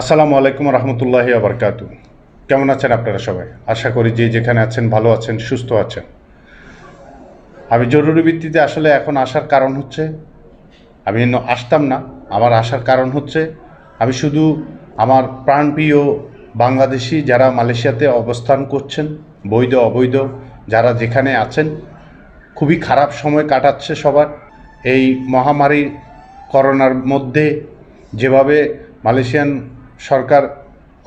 আসসালামু আলাইকুম রহমতুল্লাহি আবরকাত কেমন আছেন আপনারা সবাই? আশা করি যে যেখানে আছেন, ভালো আছেন, সুস্থ আছেন। আমি জরুরি ভিত্তিতে আসলে এখন আসার কারণ হচ্ছে, আমি আসতাম না, আমার আসার কারণ হচ্ছে, আমি শুধু আমার প্রাণপ্রিয় বাংলাদেশি যারা মালয়েশিয়াতে অবস্থান করছেন, বৈধ, অবৈধ, যারা যেখানে আছেন, খুবই খারাপ সময় কাটাচ্ছে সবার। এই মহামারী, করোনার মধ্যে যেভাবে মালয়েশিয়ান সরকার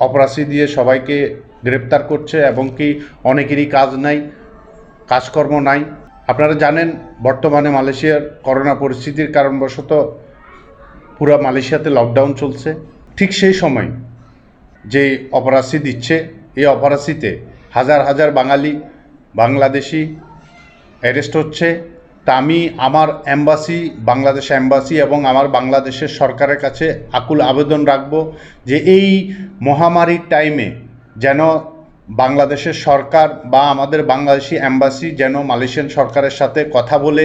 অপরাসি দিয়ে সবাইকে গ্রেপ্তার করছে এবং কি অনেকেরই কাজ নাই, কাজকর্ম নাই। আপনারা জানেন, বর্তমানে মালয়েশিয়ার করোনা পরিস্থিতির কারণবশত পুরো মালয়েশিয়াতে লকডাউন চলছে। ঠিক সেই সময় যে অপরাসি দিচ্ছে, এই অপরাসিতে হাজার হাজার বাঙালি, বাংলাদেশি অ্যারেস্ট হচ্ছে। তা আমি আমার অ্যাম্বাসি বাংলাদেশ অ্যাম্বাসি এবং আমার বাংলাদেশের সরকারের কাছে আকুল আবেদন রাখব যে এই মহামারীর টাইমে যেন বাংলাদেশের সরকার বা আমাদের বাংলাদেশি অ্যাম্বাসি যেন মালয়েশিয়ান সরকারের সাথে কথা বলে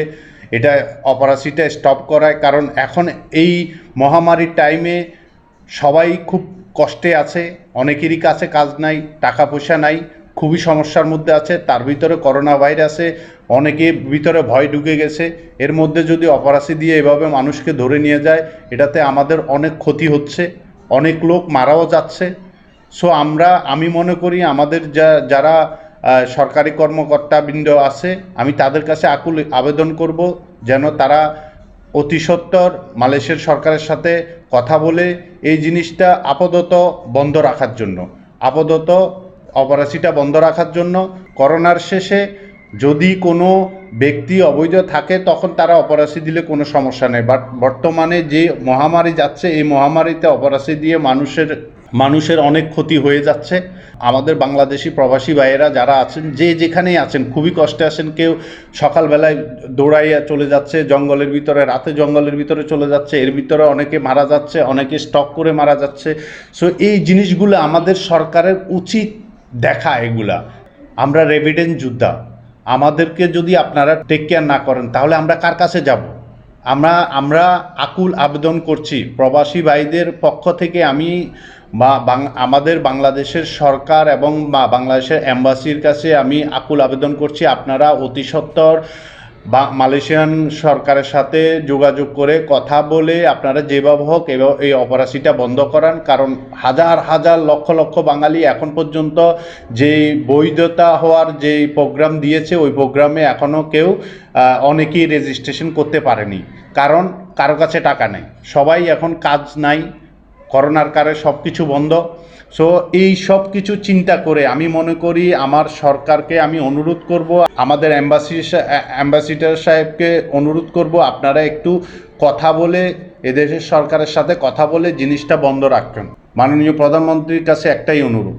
এটা অপারেসিটা স্টপ করায়। কারণ এখন এই মহামারীর টাইমে সবাই খুব কষ্টে আছে, অনেকেরই কাছে কাজ নাই, টাকা পয়সা নাই। খুবই সমস্যার মধ্যে আছে। তার ভিতরে করোনা ভাইরাসে অনেকে ভিতরে ভয় ঢুকে গেছে। এর মধ্যে যদি অপরাসি দিয়ে এভাবে মানুষকে ধরে নিয়ে যায়, এটাতে আমাদের অনেক ক্ষতি হচ্ছে, অনেক লোক মারাও যাচ্ছে। সো আমরা, আমি মনে করি আমাদের যা, যারা সরকারি কর্মকর্তাবৃন্দ আছে, আমি তাদের কাছে আকুল আবেদন করব যেন তারা অতি সত্বর মালয়েশিয়ার সরকারের সাথে কথা বলে এই জিনিসটা আপাতত বন্ধ রাখার জন্য। আপাতত অপরাসিটা বন্ধ রাখার জন্য করোনার শেষে যদি কোনো ব্যক্তি অবৈধ থাকে, তখন তারা অপরাসি দিলে কোনো সমস্যা নেই। বাট বর্তমানে যে মহামারী যাচ্ছে, এই মহামারীতে অপরাসি দিয়ে মানুষের মানুষের অনেক ক্ষতি হয়ে যাচ্ছে। আমাদের বাংলাদেশি প্রবাসী ভাইয়েরা যারা আছেন, যে যেখানেই আছেন, খুবই কষ্টে আছেন, কেউ সকালবেলায় দৌড়াইয়া চলে যাচ্ছে, জঙ্গলের ভিতরে, রাতে জঙ্গলের ভিতরে চলে যাচ্ছে, এর ভিতরে অনেকে মারা যাচ্ছে, অনেকে স্টক করে মারা যাচ্ছে। সো এই জিনিসগুলো আমাদের সরকারের উচিত দেখা এগুলা। আমরা রেভিডেন্স যোদ্ধা। আমাদেরকে যদি আপনারা টেক কেয়ার না করেন, তাহলে আমরা কার কাছে যাব? আমরা আমরা আকুল আবেদন করছি। প্রবাসী ভাইদের পক্ষ থেকে আমি বা আমাদের বাংলাদেশের সরকার এবং বাংলাদেশের অ্যাম্বাসির কাছে আমি আকুল আবেদন করছি। আপনারা অতি সত্বর বা মালয়েশিয়ান সরকারের সাথে যোগাযোগ করে কথা বলে আপনারা যেভাবে হোক এই অপরাসিটা বন্ধ করান। কারণ হাজার হাজার লক্ষ লক্ষ বাঙালি এখন পর্যন্ত যে বৈধতা হওয়ার যে প্রোগ্রাম দিয়েছে, ওই প্রোগ্রামে এখনও কেউ অনেকেই রেজিস্ট্রেশন করতে পারেনি। কারণ কারও কাছে টাকা নেই। সবাই এখন কাজ নাই। করোনার কারে সব কিছু বন্ধ। সো এই সব কিছু চিন্তা করে আমি মনে করি আমার সরকারকে আমি অনুরোধ করব, আমাদের অ্যাম্বাসি অ্যাম্বাসিডার সাহেবকে অনুরোধ করব, আপনারা একটু কথা বলে এদেশের সরকারের সাথে কথা বলে জিনিসটা বন্ধ রাখবেন মাননীয় প্রধানমন্ত্রীর কাছে একটাই অনুরোধ,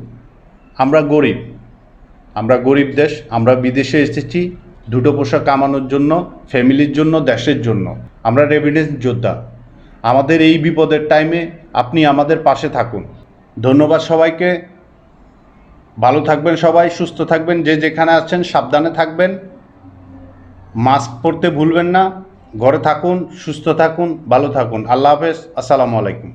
আমরা গরিব আমরা গরিব দেশ, আমরা বিদেশে এসেছি, দুটো পয়সা কামানোর জন্য ফ্যামিলির জন্য, দেশের জন্য। আমরা রেভিডেন্স যোদ্ধা। আমাদের এই বিপদের টাইমে আপনি আমাদের পাশে থাকুন। ধন্যবাদ সবাইকে। ভালো থাকবেন সবাই, সুস্থ থাকবেন। যে যেখানে আছেন, সাবধানে থাকবেন। মাস্ক পরতে ভুলবেন না। ঘরে থাকুন, সুস্থ থাকুন, ভালো থাকুন। আল্লাহ হাফেজ। আসসালামু আলাইকুম।